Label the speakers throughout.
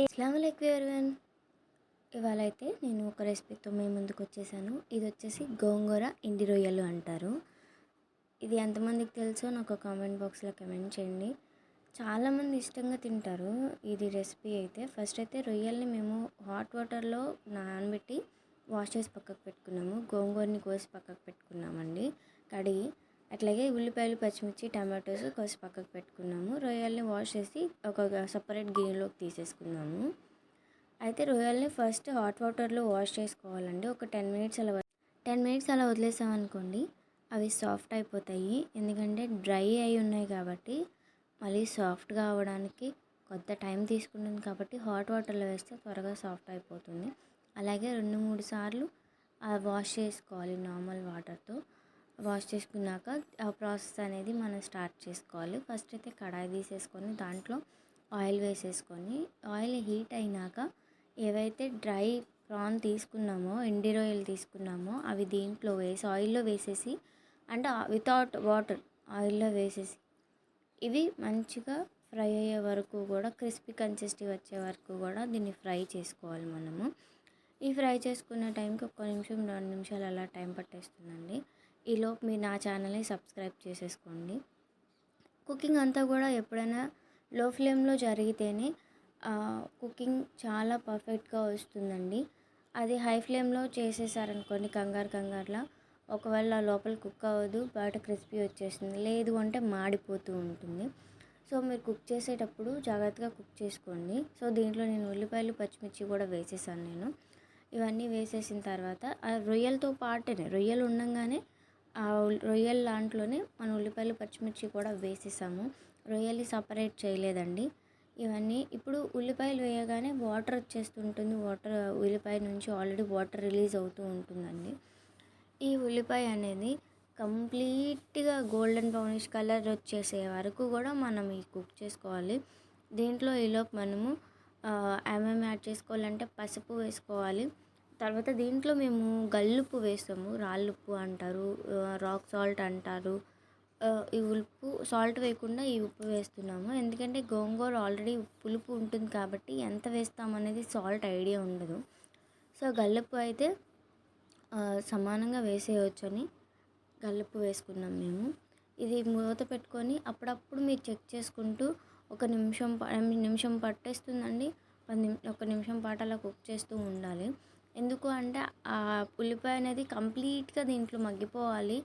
Speaker 1: అస్సలం ఎవరివన్. ఇవాళ అయితే నేను ఒక రెసిపీతో మీ ముందుకు వచ్చేసాను ఇది వచ్చేసి గోంగూర ఇండి రొయ్యలు అంటారు. ఇది ఎంతమందికి తెలుసో నాకు కామెంట్ బాక్స్లో కమెంట్ చేయండి. చాలామంది ఇష్టంగా తింటారు ఇది రెసిపీ అయితే. ఫస్ట్ అయితే రొయ్యల్ని మేము హాట్ వాటర్లో నానబెట్టి వాష్ చేసి పక్కకు పెట్టుకున్నాము. గోంగూరని కోసి పక్కకు పెట్టుకున్నామండి. కడిగి అట్లాగే ఉల్లిపాయలు పచ్చిమిర్చి టమాటోస్ కోసి పక్కకు పెట్టుకున్నాము. రొయ్యల్ని వాష్ చేసి ఒక సపరేట్ గిన్నెలోకి తీసేసుకున్నాము. అయితే రొయ్యల్ని ఫస్ట్ హాట్ వాటర్లో వాష్ చేసుకోవాలండి. ఒక టెన్ మినిట్స్ అలా టెన్ మినిట్స్ అలా వదిలేసామనుకోండి అవి సాఫ్ట్ అయిపోతాయి. ఎందుకంటే డ్రై అయి ఉన్నాయి కాబట్టి మళ్ళీ సాఫ్ట్గా అవ్వడానికి కొంత టైం తీసుకుంటుంది కాబట్టి హాట్ వాటర్లో వేస్తే త్వరగా సాఫ్ట్ అయిపోతుంది. అలాగే రెండు మూడు సార్లు వాష్ చేసుకోవాలి నార్మల్ వాటర్తో. వాష్ చేసుకున్నాక ఆ ప్రాసెస్ అనేది మనం స్టార్ట్ చేసుకోవాలి. ఫస్ట్ అయితే కడాయి తీసేసుకొని దాంట్లో ఆయిల్ వేసేసుకొని ఆయిల్ హీట్ అయినాక ఏవైతే డ్రై ప్రాన్ తీసుకున్నామో ఎండి రొయ్యలు తీసుకున్నామో అవి దీంట్లో వేసి ఆయిల్లో వేసేసి అంటే వితౌట్ వాటర్ ఆయిల్లో వేసేసి ఇవి మంచిగా ఫ్రై అయ్యే వరకు కూడా క్రిస్పీ కన్సిస్టీ వచ్చే వరకు కూడా దీన్ని ఫ్రై చేసుకోవాలి మనము. ఈ ఫ్రై చేసుకున్న టైంకి ఒక్క నిమిషం రెండు నిమిషాలు అలా టైం పట్టేస్తుందండి. ఈలోపు మీరు నా ఛానల్ని సబ్స్క్రైబ్ చేసేసుకోండి. కుకింగ్ అంతా కూడా ఎప్పుడైనా లో ఫ్లేమ్లో జరిగితేనే కుకింగ్ చాలా పర్ఫెక్ట్గా వస్తుందండి. అది హై ఫ్లేమ్లో చేసేసారనుకోండి కంగారు కంగారులా ఒకవేళ లోపల కుక్ అవ్వదు బయట క్రిస్పీ వచ్చేస్తుంది లేదు అంటే మాడిపోతూ ఉంటుంది. సో మీరు కుక్ చేసేటప్పుడు జాగ్రత్తగా కుక్ చేసుకోండి. సో దీంట్లో నేను ఉల్లిపాయలు పచ్చిమిర్చి కూడా వేసేసాను నేను. ఇవన్నీ వేసేసిన తర్వాత రొయ్యలతో పాటనే రొయ్యలు ఉండగానే ఆ రొయ్యల దాంట్లోనే మన ఉల్లిపాయలు పచ్చిమిర్చి కూడా వేసేసాము. రొయ్యలు సపరేట్ చేయలేదండి. ఇవన్నీ ఇప్పుడు ఉల్లిపాయలు వేయగానే వాటర్ వచ్చేస్తుంటుంది. వాటర్ ఉల్లిపాయ నుంచి ఆల్రెడీ వాటర్ రిలీజ్ అవుతూ ఉంటుందండి. ఈ ఉల్లిపాయ అనేది కంప్లీట్గా గోల్డెన్ బ్రౌనిష్ కలర్ వచ్చేసే వరకు కూడా మనం ఈ కుక్ చేసుకోవాలి. దీంట్లో ఈలోపు మనము ఏమేమి యాడ్ చేసుకోవాలంటే పసుపు వేసుకోవాలి. తర్వాత దీంట్లో మేము గల్లుప్పు వేస్తాము. రాళ్ళుప్పు అంటారు రాక్ సాల్ట్ అంటారు. ఈ ఉప్పు సాల్ట్ వేయకుండా ఈ ఉప్పు వేస్తున్నాము. ఎందుకంటే గోంగూర ఆల్రెడీ పులుపు ఉంటుంది కాబట్టి ఎంత వేస్తామనేది సాల్ట్ ఐడియా ఉండదు. సో గల్లుప్పు అయితే సమానంగా వేసేయచ్చు అని గల్లుప్పు వేసుకున్నాం మేము. ఇది మూత పెట్టుకొని అప్పుడప్పుడు మీరు చెక్ చేసుకుంటూ ఒక నిమిషం నిమిషం పట్టేస్తుందండి. పది ఒక నిమిషం పాటు అలా కుక్ చేస్తూ ఉండాలి. ఎందుకు అంటే ఆ ఉల్లిపాయ అనేది కంప్లీట్గా దీంట్లో మగ్గిపోవాలి.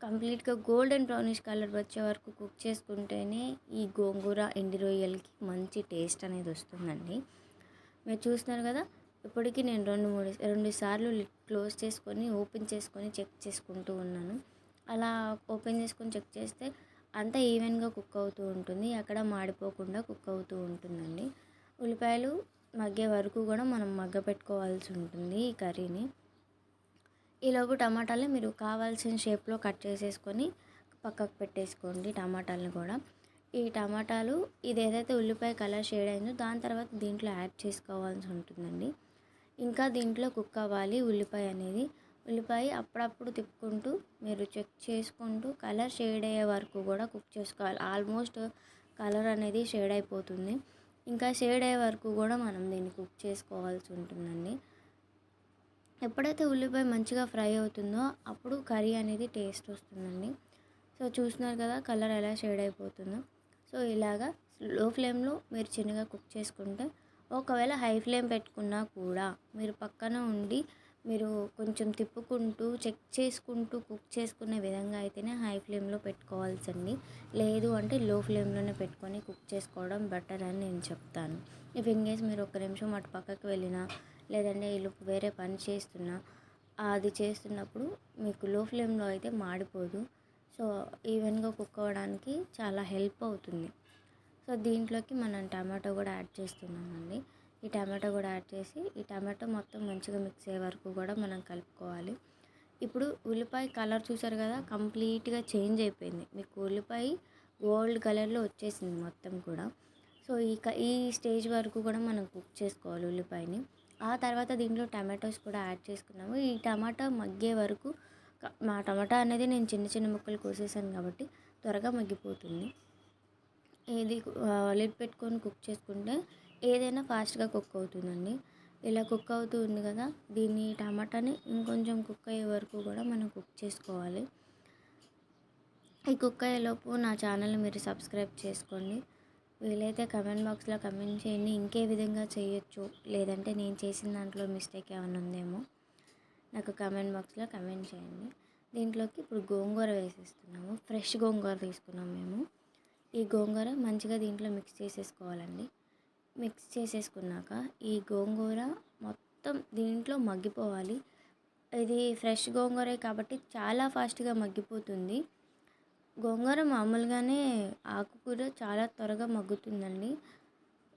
Speaker 1: కంప్లీట్గా గోల్డెన్ బ్రౌనిష్ కలర్ వచ్చే వరకు కుక్ చేసుకుంటేనే ఈ గోంగూర ఎండి రొయ్యలకి మంచి టేస్ట్ అనేది వస్తుందండి. మీరు చూస్తున్నారు కదా ఇప్పటికీ నేను రెండు మూడు రెండు సార్లు క్లోజ్ చేసుకొని ఓపెన్ చేసుకొని చెక్ చేసుకుంటూ ఉన్నాను. అలా ఓపెన్ చేసుకొని చెక్ చేస్తే అంతా ఈవెన్గా కుక్ అవుతూ ఉంటుంది అక్కడ మాడిపోకుండా కుక్ అవుతూ ఉంటుందండి. ఉల్లిపాయలు మగ్గే వరకు కూడా మనం మగ్గ పెట్టుకోవాల్సి ఉంటుంది ఈ కర్రీని. ఈలోపు టమాటాలు మీరు కావాల్సిన షేప్లో కట్ చేసేసుకొని పక్కకు పెట్టేసుకోండి టమాటాలను కూడా. ఈ టమాటాలు ఇది ఏదైతే ఉల్లిపాయ కలర్ షేడ్ అయిందో దాని తర్వాత దీంట్లో యాడ్ చేసుకోవాల్సి ఉంటుందండి. ఇంకా దీంట్లో కుక్ అవ్వాలి ఉల్లిపాయ అనేది. ఉల్లిపాయ అప్పుడప్పుడు తిప్పుకుంటూ మీరు చెక్ చేసుకుంటూ కలర్ షేడ్ అయ్యే వరకు కూడా కుక్ చేసుకోవాలి. ఆల్మోస్ట్ కలర్ అనేది షేడ్ అయిపోతుంది. ఇంకా షేడ్ అయ్యే వరకు కూడా మనం దీన్ని కుక్ చేసుకోవాల్సి ఉంటుందండి. ఎప్పుడైతే ఉల్లిపాయ మంచిగా ఫ్రై అవుతుందో అప్పుడు కర్రీ అనేది టేస్ట్ వస్తుందండి. సో చూస్తున్నారు కదా కలర్ ఎలా షేడ్ అయిపోతుందో. సో ఇలాగా లో ఫ్లేమ్లో మీరు చిన్నగా కుక్ చేసుకుంటే ఒకవేళ హై ఫ్లేమ్ పెట్టుకున్నా కూడా మీరు పక్కన ఉండి మీరు కొంచెం తిప్పుకుంటూ చెక్ చేసుకుంటూ కుక్ చేసుకునే విధంగా అయితేనే హై ఫ్లేమ్లో పెట్టుకోవాల్సింది లేదు అంటే లో ఫ్లేమ్లోనే పెట్టుకొని కుక్ చేసుకోవడం బెటర్ అని నేను చెప్తాను. ఇఫ్ ఇన్ కేస్ మీరు ఒక నిమిషం అటు పక్కకు వెళ్ళినా లేదంటే వీళ్ళు వేరే పని చేస్తున్నా అది చేస్తున్నప్పుడు మీకు లో ఫ్లేమ్లో అయితే మాడిపోదు. సో ఈవెన్గా కుక్ అవ్వడానికి చాలా హెల్ప్ అవుతుంది. సో దీంట్లోకి మనం టమాటో కూడా యాడ్ చేస్తున్నామండి. ఈ టమాటో కూడా యాడ్ చేసి ఈ టమాటో మొత్తం మంచిగా మిక్స్ అయ్యే వరకు కూడా మనం కలుపుకోవాలి. ఇప్పుడు ఉల్లిపాయ కలర్ చూసారు కదా కంప్లీట్గా చేంజ్ అయిపోయింది. మీకు ఉల్లిపాయ గోల్డ్ కలర్లో వచ్చేసింది మొత్తం కూడా. సో ఈ ఈ స్టేజ్ వరకు కూడా మనం కుక్ చేసుకోవాలి ఉల్లిపాయని. ఆ తర్వాత దీంట్లో టమాటోస్ కూడా యాడ్ చేసుకున్నాము. ఈ టమాటా మగ్గే వరకు మా టమాటా అనేది నేను చిన్న చిన్న ముక్కలు కోసేసాను కాబట్టి త్వరగా మగ్గిపోతుంది. ఇది లిడ్ పెట్టుకొని కుక్ చేసుకుంటే ఏదైనా ఫాస్ట్గా కుక్ అవుతుందండి. ఇలా కుక్ అవుతూ ఉంది కదా దీన్ని టమాటాని ఇంకొంచెం కుక్ అయ్యే వరకు కూడా మనం కుక్ చేసుకోవాలి. ఈ కుక్ అయ్యేలోపు నా ఛానల్ని మీరు సబ్స్క్రైబ్ చేసుకోండి. వీలైతే కమెంట్ బాక్స్లో కమెంట్ చేయండి. ఇంకే విధంగా చేయొచ్చు లేదంటే నేను చేసిన దాంట్లో మిస్టేక్ ఏమైనా ఉందేమో నాకు కమెంట్ బాక్స్లో కమెంట్ చేయండి. దీంట్లోకి ఇప్పుడు గోంగూర వేసేస్తున్నాము. ఫ్రెష్ గోంగూర తీసుకున్నాం మేము. ఈ గోంగూర మంచిగా దీంట్లో మిక్స్ చేసేసుకోవాలండి. మిక్స్ చేసేసుకున్నాక ఈ గోంగూర మొత్తం దీంట్లో మగ్గిపోవాలి. ఇది ఫ్రెష్ గోంగూరే కాబట్టి చాలా ఫాస్ట్గా మగ్గిపోతుంది. గోంగూర మామూలుగానే ఆకుకూర చాలా త్వరగా మగ్గుతుందండి.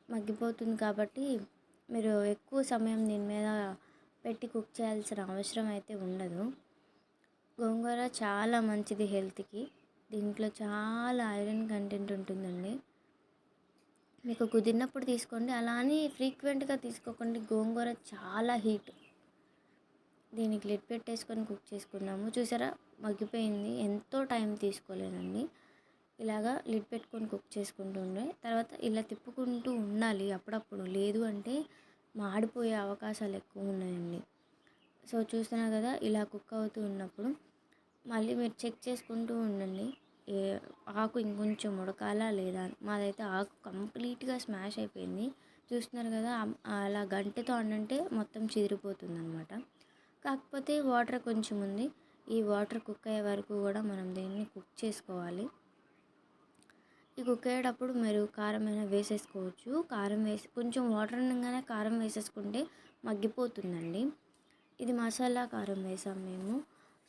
Speaker 1: మగ్గిపోతుంది కాబట్టి మీరు ఎక్కువ సమయం దీని మీద పెట్టి కుక్ చేయాల్సిన అవసరం అయితే ఉండదు. గోంగూర చాలా మంచిది హెల్త్కి. దీంట్లో చాలా ఐరన్ కంటెంట్ ఉంటుందండి. మీకు కుదిరినప్పుడు తీసుకోండి. అలా అని ఫ్రీక్వెంట్గా తీసుకోకండి. గోంగూర చాలా హీట్. దీనికి లిడ్ పెట్టేసుకొని కుక్ చేసుకున్నాము. చూసారా? మగ్గిపోయింది. ఎంతో టైం తీసుకోలేదండి. ఇలాగా లిడ్ పెట్టుకొని కుక్ చేసుకుంటూ ఉండే. తర్వాత ఇలా తిప్పుకుంటూ ఉండాలి అప్పుడప్పుడు. లేదు అంటే మాడిపోయే అవకాశాలు ఎక్కువ ఉన్నాయండి. సో చూస్తున్నా కదా? ఇలా కుక్ అవుతూ ఉన్నప్పుడు. మళ్ళీ మీరు చెక్ చేసుకుంటూ ఉండండి. ఏ ఆకు ఇంకొంచెం ఉడకాలా లేదా? మాదైతే ఆకు కంప్లీట్గా స్మాష్ అయిపోయింది. చూస్తున్నారు కదా అలా గంటతో అంటే మొత్తం చిదిరిపోతుంది అనమాట కాకపోతే వాటర్ కొంచెం ఉంది. ఈ వాటర్ కుక్ అయ్యే వరకు కూడా మనం దీన్ని కుక్ చేసుకోవాలి. ఈ కుక్ అయ్యేటప్పుడు మీరు కారం అయినా వేసేసుకోవచ్చు. కారం వేసి కొంచెం వాటర్ ఉండగానే కారం వేసేసుకుంటే మగ్గిపోతుందండి. ఇది మసాలా కారం వేసాం మేము.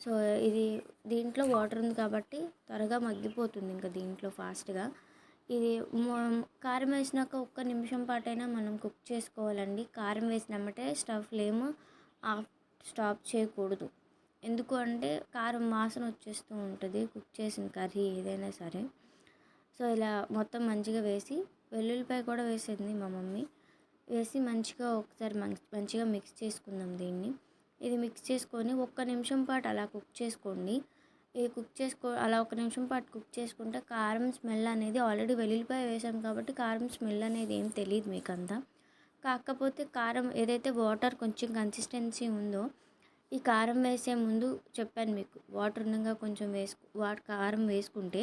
Speaker 1: సో ఇది దీంట్లో వాటర్ ఉంది కాబట్టి త్వరగా మగ్గిపోతుంది ఇంకా దీంట్లో ఫాస్ట్గా. ఇది కారం వేసినాక ఒక్క నిమిషం పాటైనా మనం కుక్ చేసుకోవాలండి. కారం వేసినామంటే స్టవ్ ఫ్లేమ్ ఆఫ్ స్టాప్ చేయకూడదు. ఎందుకు అంటే కారం వాసన వచ్చేస్తూ ఉంటుంది కుక్ చేసిన కర్రీ ఏదైనా సరే. సో ఇలా మొత్తం మంచిగా వేసి వెల్లుల్లిపాయ కూడా వేసింది మా మమ్మీ. వేసి మంచిగా ఒకసారి మంచిగా మిక్స్ చేసుకుందాం దీన్ని. ఇది మిక్స్ చేసుకొని ఒక్క నిమిషం పాటు అలా కుక్ చేసుకోండి. ఇది కుక్ చేసుకో అలా ఒక నిమిషం పాటు కుక్ చేసుకుంటే కారం స్మెల్ అనేది ఆల్రెడీ వెల్లుల్లిపాయ వేసాం కాబట్టి కారం స్మెల్ అనేది ఏం తెలియదు మీకు అంతా కాకపోతే కారం ఏదైతే వాటర్ కొంచెం కన్సిస్టెన్సీ ఉందో ఈ కారం వేసే ముందు చెప్పాను మీకు వాటర్ ఉండగా కొంచెం వేసుకు వాటర్ కారం వేసుకుంటే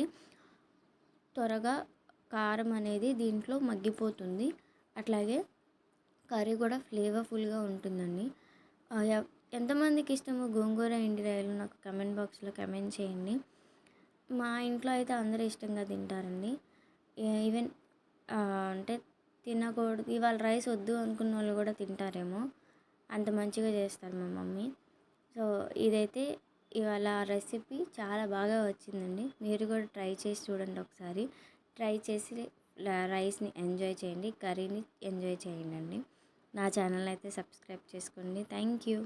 Speaker 1: త్వరగా కారం అనేది దీంట్లో మగ్గిపోతుంది. అట్లాగే కర్రీ కూడా ఫ్లేవర్ఫుల్గా ఉంటుందండి. ఎంతమందికి ఇష్టమో గోంగూర ఇండిరాయలు నాకు కమెంట్ బాక్స్లో కమెంట్ చేయండి. మా ఇంట్లో అయితే అందరూ ఇష్టంగా తింటారండి. ఈవెన్ అంటే తినకూడదు ఇవాళ రైస్ వద్దు అనుకున్న వాళ్ళు కూడా తింటారేమో. అంత మంచిగా చేస్తారు మా మమ్మీ. సో ఇదైతే ఇవాళ రెసిపీ చాలా బాగా వచ్చిందండి. మీరు కూడా ట్రై చేసి చూడండి ఒకసారి. ట్రై చేసి రైస్ని ఎంజాయ్ చేయండి కర్రీని ఎంజాయ్ చేయండి అండి. నా ఛానల్ అయితే సబ్స్క్రైబ్ చేసుకోండి. Thank you